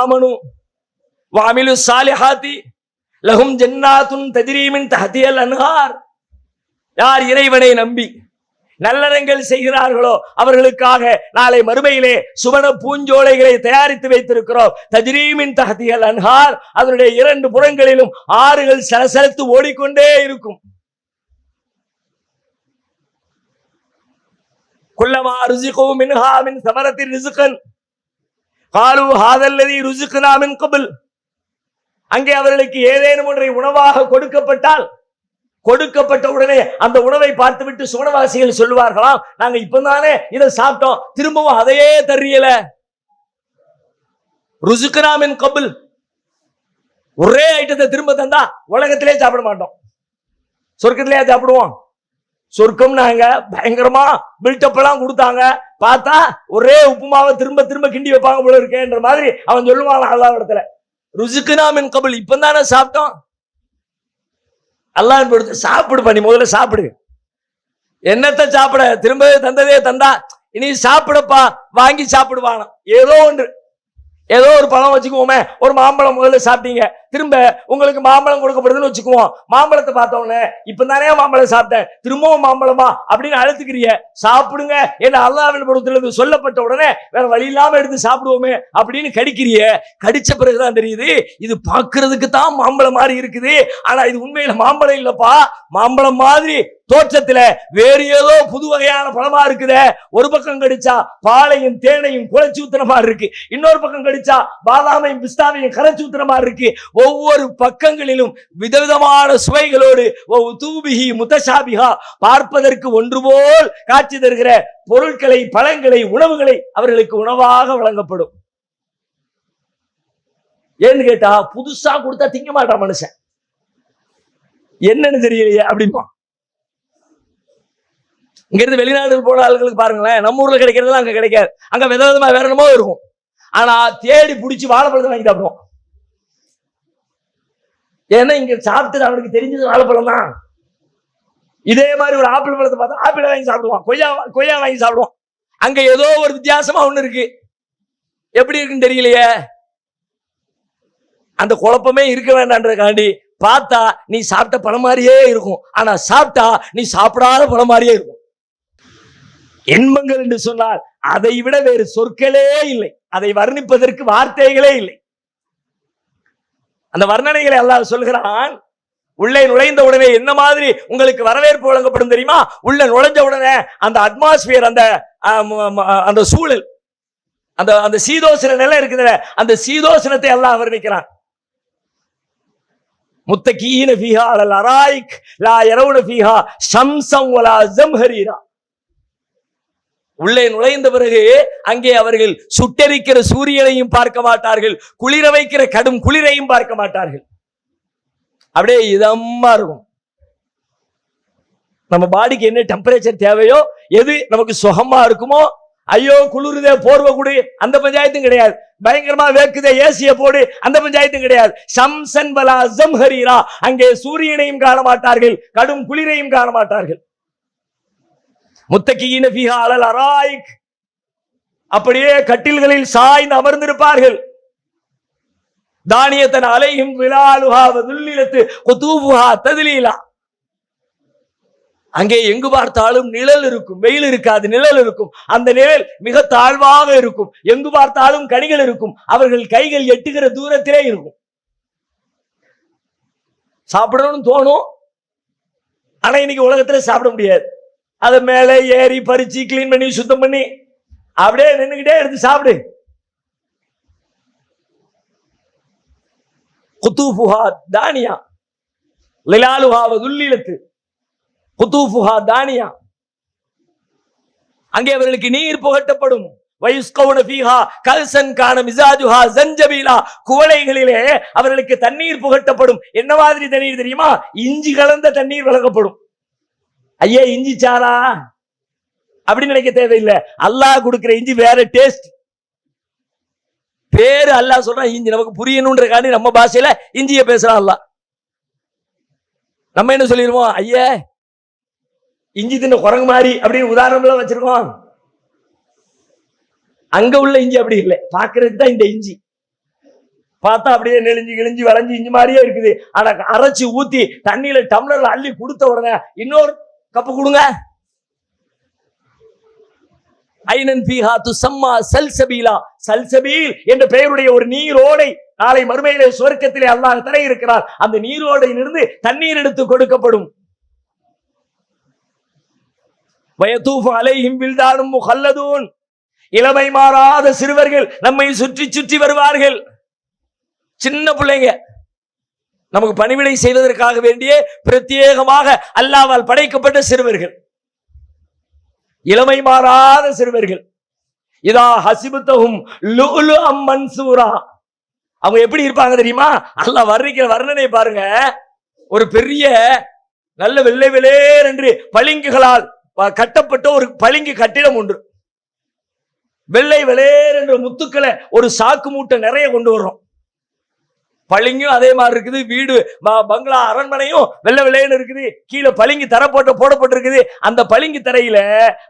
ஆமனு வாமிலு சாலிஹாத்தி லகும் ஜன்னாத்துன் தஜிரீமின் தஹதியல் அன்ஹார் யார் இறைவனை நம்பி நல்லறங்கள் செய்கிறார்களோ அவர்களுக்காக நாளை மறுமையிலே சுவன பூஞ்சோலைகளை தயாரித்து வைத்திருக்கிறோம். தஜிரீமின் தஹதியல் அன்ஹார். அதனுடைய இரண்டு புறங்களிலும் ஆறுகள் சலசலத்து ஓடிக்கொண்டே இருக்கும். குல்லமா ருசிகு மின்ஹா மின் சமரத்தின் ரிசுகன். காலு ஹாதல்லதி ருசுக்குனா மின் கபில் அங்கே அவர்களுக்கு ஏதேனும் ஒன்றை உணவாக கொடுக்கப்பட்டால் கொடுக்கப்பட்ட உடனே அந்த உணவை பார்த்துவிட்டு சுவனவாசிகள் சொல்லுவார்களாம் நாங்க இப்பதானே இதை சாப்பிட்டோம் திரும்பவும் அதையே தெரியல. ருசுக்குனாமின் கபில். ஒரே ஐட்டத்தை திரும்ப தந்தா உலகத்திலே சாப்பிட மாட்டோம். சொர்க்கத்திலேயே சாப்பிடுவோம். சொர்க்கம் நாங்க பயங்கரமா பில்டப் எல்லாம் கொடுத்தாங்க. பார்த்தா ஒரே உப்புமாவை திரும்ப திரும்ப கிண்டி வைப்பாங்க போல இருக்கேன்ற மாதிரி அவன் சொல்லுவான் அல்லாஹ் இடத்துல. கபுல் கபில். இப்பதானே சாப்பிட்டோம். அல்லாஹ் பொறுத்து சாப்பிடு பண்ணி முதல்ல சாப்பிடு. என்னத்தை சாப்பிட? திரும்ப தந்ததே தந்தா. இனி சாப்பிடப்பா வாங்கி சாப்பிடுவானா ஏதோ ஒன்று. ஏதோ ஒரு பழம் வச்சுக்குவோமே. ஒரு மாம்பழம் முதல்ல சாப்பிட்டீங்க. திரும்ப உங்களுக்கு மாம்பழம் கொடுக்கப்படுதுன்னு வச்சுக்குவோம். மாம்பழத்தை பார்த்த உடனே இப்ப தானே மாம்பழம் சாப்பிட்டேன். திரும்பவும் மாம்பழமா? அப்படின்னு அழுத்துக்கிறிய. சாப்பிடுங்க என்ன அல்லாவின் இருந்து சொல்லப்பட்ட உடனே வேற வழி இல்லாம எடுத்து சாப்பிடுவோமே அப்படின்னு கடிக்கிறிய. கடிச்ச பிறகுதான் தெரியுது இது பார்க்கிறதுக்கு தான் மாம்பழம் மாதிரி இருக்குது. ஆனா இது உண்மையில மாம்பழம் இல்லப்பா. மாம்பழம் மாதிரி தோற்றத்துல வேறு ஏதோ புது வகையான பழமா இருக்குதே. ஒரு பக்கம் கடிச்சா பாலையும் தேனையும் குழைச்சி ஊத்துற மாதிரி இருக்கு. இன்னொரு பக்கம் கடிச்சா பாதாமையும் பிஸ்தாவையும் கரைச்சி ஊத்துற மாதிரி இருக்கு. ஒவ்வொரு பக்கங்களிலும் விதவிதமான சுவைகளோடு தூபிகி முத்தசாபிகா பார்ப்பதற்கு ஒன்று போல் காட்சி தருகிற பொருட்களை பழங்களை உணவுகளை அவர்களுக்கு உணவாக வழங்கப்படும். ஏன்னு கேட்டா புதுசா கொடுத்தா திங்க மாட்டான் மனுஷன். என்னன்னு தெரியலையே அப்படிமா இங்க இருந்து போன ஆளுங்களுக்கு பாருங்களேன் நம்ம ஊர்ல கிடைக்கிறதுலாம் அங்க கிடைக்காது. அங்க வித விதமா வேற என்னமோ இருக்கும். ஆனா தேடி பிடிச்சி வாழைப்பழத்தை வாங்கி சாப்பிடுவோம். ஏன்னா இங்க சாப்பிட்டு அவனுக்கு தெரிஞ்சது வாழைப்பழம் தான். இதே மாதிரி ஒரு ஆப்பிள் பழத்தை பார்த்தா ஆப்பிள் வாங்கி சாப்பிடுவான். கொய்யா கொய்யா வாங்கி சாப்பிடுவான். அங்க ஏதோ ஒரு வித்தியாசமா ஒண்ணு இருக்கு. எப்படி இருக்குன்னு தெரியலையே? அந்த குழப்பமே இருக்க வேண்டான்றதுக்காண்டி பார்த்தா நீ சாப்பிட்ட பழம் மாதிரியே இருக்கும். ஆனா சாப்பிட்டா நீ சாப்பிடாத பழம் மாதிரியே இருக்கும். இன்பங்கள் என்று சொன்னால் அதை விட வேறு சொற்களே இல்லை. அதை வர்ணிப்பதற்கு வார்த்தைகளே இல்லை. அந்த வர்ணனைகளை அல்லாஹ் சொல்கிறான் உள்ளே நுழைந்த உடனே என்ன மாதிரி உங்களுக்கு வரவேற்பு வழங்கப்படும் தெரியுமா? உள்ள நுழைஞ்ச உடனே அந்த அட்மாஸ்பியர் அந்த அந்த சூழல் அந்த அந்த சீதோசன நிலை இருக்குதுல அந்த சீதோசனத்தை எல்லாம் வர்ணிக்கிறான். முத்தகீன ஃபீஹா அலல் அராய்க் லா யரவுன ஃபீஹா சம்சம் வலா ஜம்ஹரீரா. உள்ளே நுழைந்த பிறகு அங்கே அவர்கள் சுட்டெரிக்கிற சூரியனையும் பார்க்க மாட்டார்கள் குளிர வைக்கிற கடும் குளிரையும் பார்க்க மாட்டார்கள். அப்படியே இதமா இருக்கும். நம்ம பாடிக்கு என்ன டெம்பரேச்சர் தேவையோ எது நமக்கு சுகமா இருக்குமோ ஐயோ குளிருதே போர்வை குடு அந்த பஞ்சாயத்தும் கிடையாது. பயங்கரமா வேக்குதே ஏசிய போடு அந்த பஞ்சாயத்தும் கிடையாது. சம்சன் பலா ஹரிரா. அங்கே சூரியனையும் காண மாட்டார்கள் கடும் குளிரையும் காண மாட்டார்கள். முத்தகியின பிஹா அலல் அராயிக். அப்படியே கட்டில்களில் சாய்ந்து அமர்ந்திருப்பார்கள். தானியத்தன் அலையும் விழாலுஹா வதுல்லிலத்து குதூபுஹா ததிலீலா. அங்கே எங்கு பார்த்தாலும் நிழல் இருக்கும் வெயில் இருக்காது நிழல் இருக்கும். அந்த நிழல் மிக தாழ்வாக இருக்கும். எங்கு பார்த்தாலும் கனிகள் இருக்கும். அவர்கள் கைகள் எட்டுகிற தூரத்திலே இருக்கும். சாப்பிடணும்னு தோணும். ஆனா இன்னைக்கு உலகத்துல சாப்பிட முடியாது. அதை மேலே ஏறி பறிச்சு கிளீன் பண்ணி சுத்தம் பண்ணி அப்படியே நின்னுகிட்டே எடுத்து சாப்பிடு. குத்தூஃபுஹா தானியா. லிலாலுஹா வதுல்லிலத்து குத்தூஃபுஹா தானியா. அங்கே அவர்களுக்கு நீர் புகட்டப்படும். வயுஸ்கவுன பீஹா கல்சன் கான மிசாஜுஹா ஜஞ்சபீலா குவளைகளிலே அவர்களுக்கு தண்ணீர் புகட்டப்படும். என்ன மாதிரி தண்ணீர் தெரியுமா? இஞ்சி கலந்த தண்ணீர் வழங்கப்படும். ஐயா இஞ்சி சாரா? அப்படின்னு நினைக்க தேவையில்லை. அல்லாஹ் கொடுக்குற இஞ்சி வேற டேஸ்ட் பேரு அல்லாஹ் சொல்றான் இஞ்சி. நமக்கு புரியணுன்றக்காண்டி நம்ம பாஷையில இஞ்சிய பேசுறான் அல்லாஹ். நம்ம என்ன சொல்லிடுவோம் ஐயா இஞ்சி தின்ன குரங்கு மாதிரி அப்படின்னு உதாரணம்லாம் வச்சிருக்கோம். அங்க உள்ள இஞ்சி அப்படி இல்லை. பாக்குறதுக்கு தான் இந்த இஞ்சி. பார்த்தா அப்படியே நெளிஞ்சு கிழிஞ்சு வளைஞ்சு இஞ்சி மாதிரியே இருக்குது. ஆனா அரைச்சு ஊத்தி தண்ணியில டம்ளர்ல அள்ளி கொடுத்த உடனே இன்னொரு கப்பு கொடுங்க. ஐனன் பீஹா துசம்மா சல்சபீலா. சல்சபீல் என்ற பெயருடைய ஒரு நீரோடை நாளை மறுமையிலே சுவர்க்கத்திலே அல்லாஹ் தர இருக்கிறார். அந்த நீரோடையிலிருந்து தண்ணீர் எடுத்து கொடுக்கப்படும். வயதூஃபு அலைஹிம் வில்தானும் முஹல்லதூன் இளமை மாறாத சிறுவர்கள் நம்மை சுற்றி சுற்றி வருவார்கள். சின்ன பிள்ளைங்க. நமக்கு பணிவிடை செய்வதற்காக வேண்டிய பிரத்யேகமாக அல்லாவால் படைக்கப்பட்ட சிறுவர்கள். இளமை மாறாத சிறுவர்கள். இதா ஹசிபுத்தகும் லுலு மன்சூரா. அவங்க எப்படி இருப்பாங்க தெரியுமா? அல்லா வர்ணிக்கிற வர்ணனை பாருங்க. ஒரு பெரிய நல்ல வெள்ளை வெளேர் என்று பளிங்குகளால் கட்டப்பட்ட ஒரு பளிங்கு கட்டிடம் ஒன்று. வெள்ளை வெளேர் என்ற முத்துக்களை ஒரு சாக்கு மூட்டை நிறைய கொண்டு வர்றோம். பளிங்கும் அதே மாதிரி இருக்குது. வீடு பங்களா அரண்மனையும் வெள்ளை வெள்ளைன்னு இருக்குது. கீழே பளிங்கு தர போட்டு போடப்பட்டிருக்குது. அந்த பளிங்கு தரையில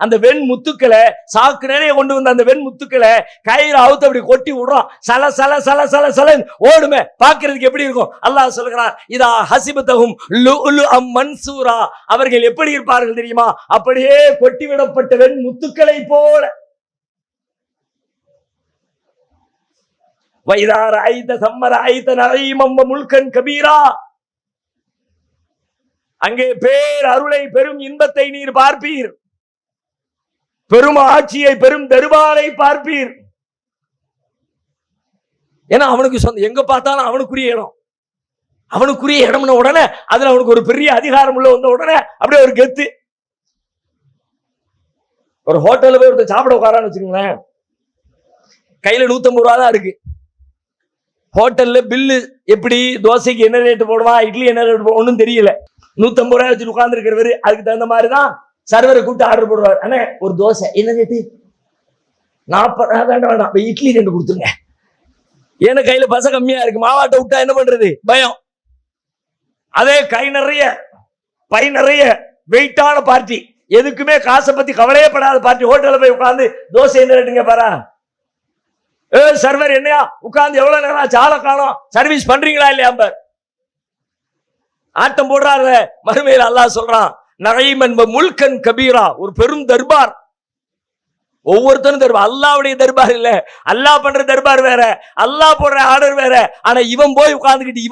அந்த வெண் முத்துக்களை சாக்கு நிறைய கொண்டு வந்த அந்த வெண் முத்துக்களை கயிறு அவுத்து அப்படி கொட்டி விடுறோம். சல சல சல சல சல ஓடுமே. பாக்குறதுக்கு எப்படி இருக்கும்? அல்லாஹ் சொல்கிறார் இதா ஹசிபத்தகும் அம் மன்சூரா. அவர்கள் எப்படி இருப்பார்கள் தெரியுமா? அப்படியே கொட்டி விடப்பட்ட வெண் முத்துக்களை போல. வைதார ஐத்த சம்மர ஐத்த நரைமம்ப முல்கன் கபீரா அங்கே பேர் அருளை பெரும் இன்பத்தை நீர் பார்ப்பீர். பெரும் ஆட்சியை பெரும் தருபாரை பார்ப்பீர். ஏன்னா அவனுக்கு சொந்த எங்க பார்த்தாலும் அவனுக்குரிய இடம். அவனுக்குரிய இடம்னு உடனே அதுல அவனுக்கு ஒரு பெரிய அதிகாரம் உள்ள வந்த உடனே அப்படியே ஒரு கெத்து. ஒரு ஹோட்டல்ல போய் ஒருத்தர் சாப்பிட உட்காரான்னு வச்சுக்கோங்களேன். கையில நூத்தம்பது ரூபா தான் இருக்கு. ஹோட்டல்ல பில்லு எப்படி தோசைக்கு என்ன ரேட்டு போடுவான் இட்லி என்ன ரேட்டு போடுவோம் ஒன்றும் தெரியல. நூத்தம்பது ரூபாய் வச்சு உட்காந்துருக்கிறவரு அதுக்கு தகுந்த மாதிரி தான் சர்வரை கூப்பிட்டு ஆர்டர் போடுவார். அண்ணே ஒரு தோசை. என்ன ரேட்டு நாற்பது வேண்டாம் வேண்டாம். இட்லி ரெண்டு கொடுத்துருங்க. ஏன்னா கையில பச கம்மியா இருக்கு. மாவாட்ட விட்டா என்ன பண்றது? பயம். அதே கை நிறைய பை நிறைய வெயிட்டான பார்ட்டி எதுக்குமே காசை பத்தி கவலையே படாத பார்ட்டி ஹோட்டல்ல போய் உட்காந்து தோசை என்ன ரேட்டுங்க பாரா ஏ சர்வர் என்னையா? உட்கார்ந்து எவ்வளவு நேரம் ஆச்சு காணும்? சர்வீஸ் பண்றீங்களா இல்லையா அம்பர்? ஆட்டம் போடுறாரு மறுமையில் அல்லாஹ் சொல்றான் நகைம் என்ப முல்கன் கபீரா. ஒரு பெரும் தர்பார். ஒவ்வொருத்தரும் தர்பார் அல்லாவுடைய தர்பார் இல்ல. அல்லாஹ் பண்ற தர்பார் வேற. அல்லாஹ் போடுற ஆர்டர் வேற. ஆனா இவன் போய் உட்கார்ந்துக்கிட்டு இவன்